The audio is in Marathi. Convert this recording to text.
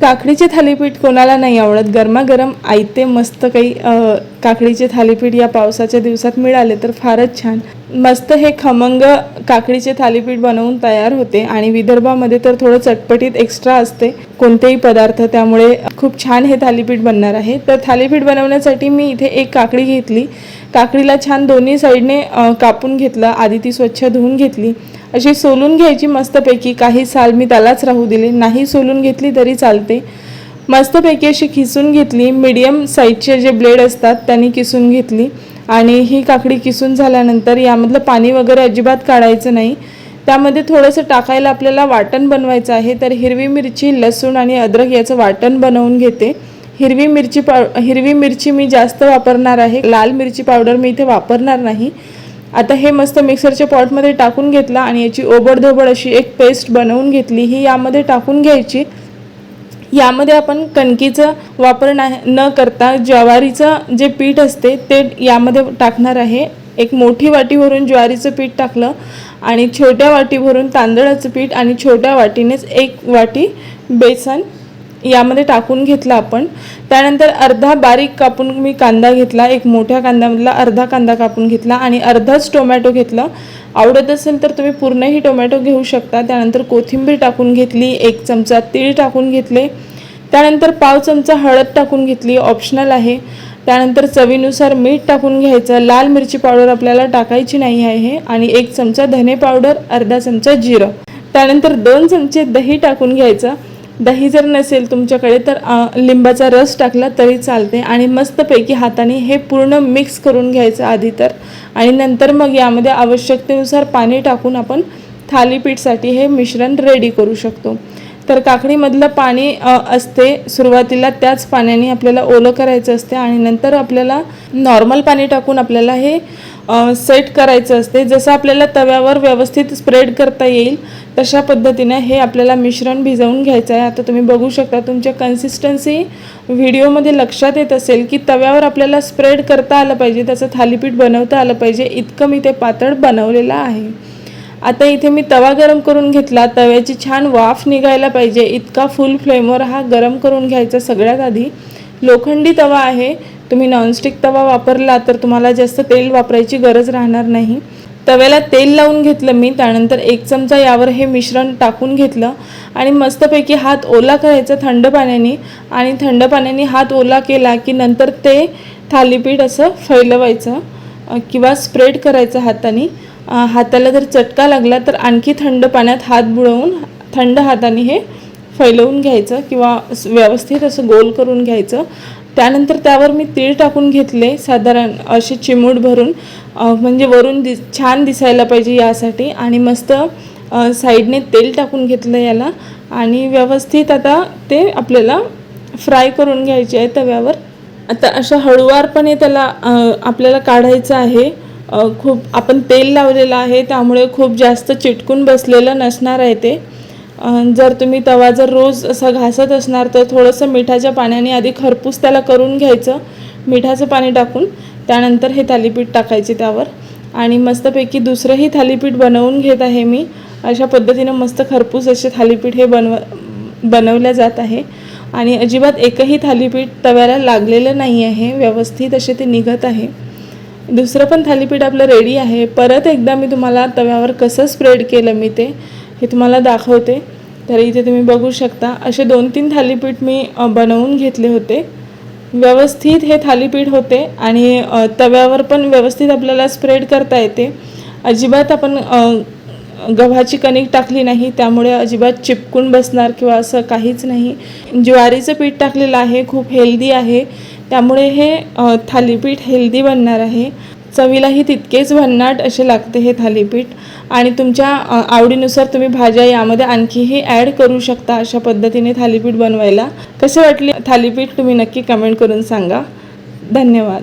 काकडीचे थालीपीठ कोणाला नाही आवडत. गरमागरम आयते मस्त काही काकडीचे थालीपीठ या पावसाच्या दिवसात मिळाले तर फारच छान. मस्त हे खमंग काकडीचे थालीपीठ बनवून तयार होते आणि विदर्भामध्ये तर थोडं चटपटीत एक्स्ट्रा असते. कोणतेही पदार्थ त्यामुळे खूप छान हे थालीपीठ बनणार आहे. तर थालीपीठ बनवण्यासाठी मी इथे एक काकडी घेतली. काकडीला छान दोन्ही साईडने कापून घेतलं. आधी ती स्वच्छ धुवून घेतली. अशी सोलून घ्यायची मस्तपैकी. काही साल मी त्यालाच राहू दिले. नाही सोलून घेतली तरी चालते. मस्तपैकी अशी खिसून घेतली. मीडियम साईजचे जे ब्लेड असतात त्यांनी किसून घेतली. आणि ही काकडी किसून झाल्यानंतर यामधलं पाणी वगैरे अजिबात काढायचं नाही. त्यामध्ये थोडंसं टाकायला आपल्याला वाटण बनवायचं आहे तर हिरवी मिरची लसूण आणि अद्रक याचं वाटण बनवून घेते. हिरवी मिरची पाव हिरवी मिरची मी जास्त वापरणार आहे. लाल मिरची पावडर मी इथे वापरणार नाही. आता हे मस्त मिक्सरच्या पॉटमध्ये टाकून घेतला आणि याची ओबडधोबड अशी एक पेस्ट बनवून घेतली. ही यामध्ये टाकून घ्यायची. यामध्ये आपण कणकीचं वापर नाही न करता ज्वारीचं जे पीठ असते ते यामध्ये टाकणार आहे. एक मोठी वाटी भरून ज्वारीचं पीठ टाकलं आणि छोट्या वाटी भरून तांदळाचं पीठ आणि छोट्या वाटीनेच एक वाटी बेसन यामध्ये टाकून घेतलं आपण. त्यानंतर अर्धा बारीक कापून मी कांदा घेतला एक मोठ्या कांद्यामधला अर्धा कांदा कापून घेतला आणि अर्धाच टोमॅटो घेतलं. आवडत असेल तर तुम्ही पूर्णही टोमॅटो घेऊ शकता. त्यानंतर कोथिंबीर टाकून घेतली एक चमचा तीळ टाकून घेतले. त्यानंतर पाव चमचा हळद टाकून घेतली ऑप्शनल आहे. त्यानंतर चवीनुसार मीठ टाकून घ्यायचं. लाल मिरची पावडर आपल्याला टाकायची नाही आहे आणि एक चमचा धने पावडर अर्धा चमचा जिरं. त्यानंतर दोन चमचे दही टाकून घ्यायचं. दही जर नसेल तुमच्याकडे तर लिंबाचा रस टाकला तरी चालते आणि मस्तपैकी हाताने हे पूर्ण मिक्स करून घ्यायचं आधी तर. आणि नंतर मग यामध्ये आवश्यकतेनुसार पाणी टाकून आपण थालीपीठसाठी हे मिश्रण रेडी करू शकतो. तर काकडीमधलं पाणी असते. सुरुवातीला त्याच पाण्याने आपल्याला ओलं करायचं असते आणि नंतर आपल्याला नॉर्मल पाणी टाकून आपल्याला हे सेट करायचं असते. जसं आपल्याला तव्यावर व्यवस्थित स्प्रेड करता येईल तशा पद्धतीने हे आपल्याला मिश्रण भिजवून घ्यायचं आहे. आता तुम्ही बघू शकता तुमच्या कन्सिस्टन्सी व्हिडिओमध्ये लक्षात येत असेल की तव्यावर आपल्याला स्प्रेड करता आलं पाहिजे त्याचं थालीपीठ बनवता आलं पाहिजे. इतकं मी ते पातळ बनवलेलं आहे. आता इथे मी तवा गरम करून घेतला. तव्याची छान वाफ निघायला पाहिजे. इतका फुल फ्लेमवर हा गरम करून घ्यायचा सगळ्यात आधी. लोखंडी तवा आहे. तुम्ही नॉनस्टिक तवा वापरला तर तुम्हाला जास्त तेल वापरायची गरज राहणार नाही. तव्याला तेल लावून घेतलं मी त्यानंतर एक चमचा यावर हे मिश्रण टाकून घेतलं आणि मस्तपैकी हात ओला करायचा थंड पाण्याने आणि थंड पाण्याने हात ओला केला की नंतर ते थालीपीठ असं फैलवायचं किंवा स्प्रेड करायचं हाताने. हाताला जर चटका लागला तर आणखी थंड पाण्यात हात बुडवून थंड हाताने हे फैलवून घ्यायचं किंवा व्यवस्थित असं गोल करून घ्यायचं. त्यानंतर त्यावर मी तीळ टाकून घेतले साधारण असे चिमूट भरून म्हणजे वरून दिस छान दिसायला पाहिजे यासाठी. आणि मस्त साईडने तेल टाकून घेतलं याला. आणि व्यवस्थित आता ते आपल्याला फ्राय करून घ्यायचे आहे तव्यावर. आता अशा हळुवारपणे त्याला आपल्याला काढायचं आहे. खूप आपण तेल लावलेलं आहे त्यामुळे खूप जास्त चिटकून बसलेलं नसणार आहे ते. जर तुम्ही तवा जर रोज असा घासत असणार तर थोडंसं मिठाच्या पाण्याने आधी खरपूस त्याला करून घ्यायचं. मिठाचं पाणी टाकून त्यानंतर हे थालीपीठ टाकायचे त्यावर. आणि मस्तपैकी दुसरंही थालीपीठ बनवून घेत आहे मी. अशा पद्धतीनं मस्त खरपूस असे थालीपीठ हे बनव बनवल्या जात आहे. आणि अजिबात एकही थालीपीठ तव्याला लागलेलं नाही आहे. व्यवस्थित असे ते निघत आहे. दुसरं पण थालीपीठ आपलं रेडी आहे. परत एकदा मी तुम्हाला तव्यावर कसं स्प्रेड केलं मी ते हे तुम्हाला दाखवते. तर इथे तुम्ही बघू शकता असे दोन तीन थालीपीठ मी बनवून घेतले होते. व्यवस्थित हे थालीपीठ होते आणि तव्यावर पण व्यवस्थित आपल्याला स्प्रेड करता येते. अजिबात आपण गव्हाची कणिक टाकली नाही त्यामुळे अजिबात चिपकून बसणार किंवा असं काहीच नाही. ज्वारीचं पीठ टाकलेलं आहे खूप हेल्दी आहे. त्यामुळे हे थालीपीठ हेल्दी बनणार आहे. चवीलाही तितकेच भन्नाट असे लागते हे थालीपीठ. आणि तुमच्या आवडीनुसार तुम्ही भाज्या यामध्ये आणखीही ॲड करू शकता अशा पद्धतीने थालीपीठ बनवायला. कसे वाटले थालीपीठ? तुम्ही नक्की कमेंट करून सांगा. धन्यवाद.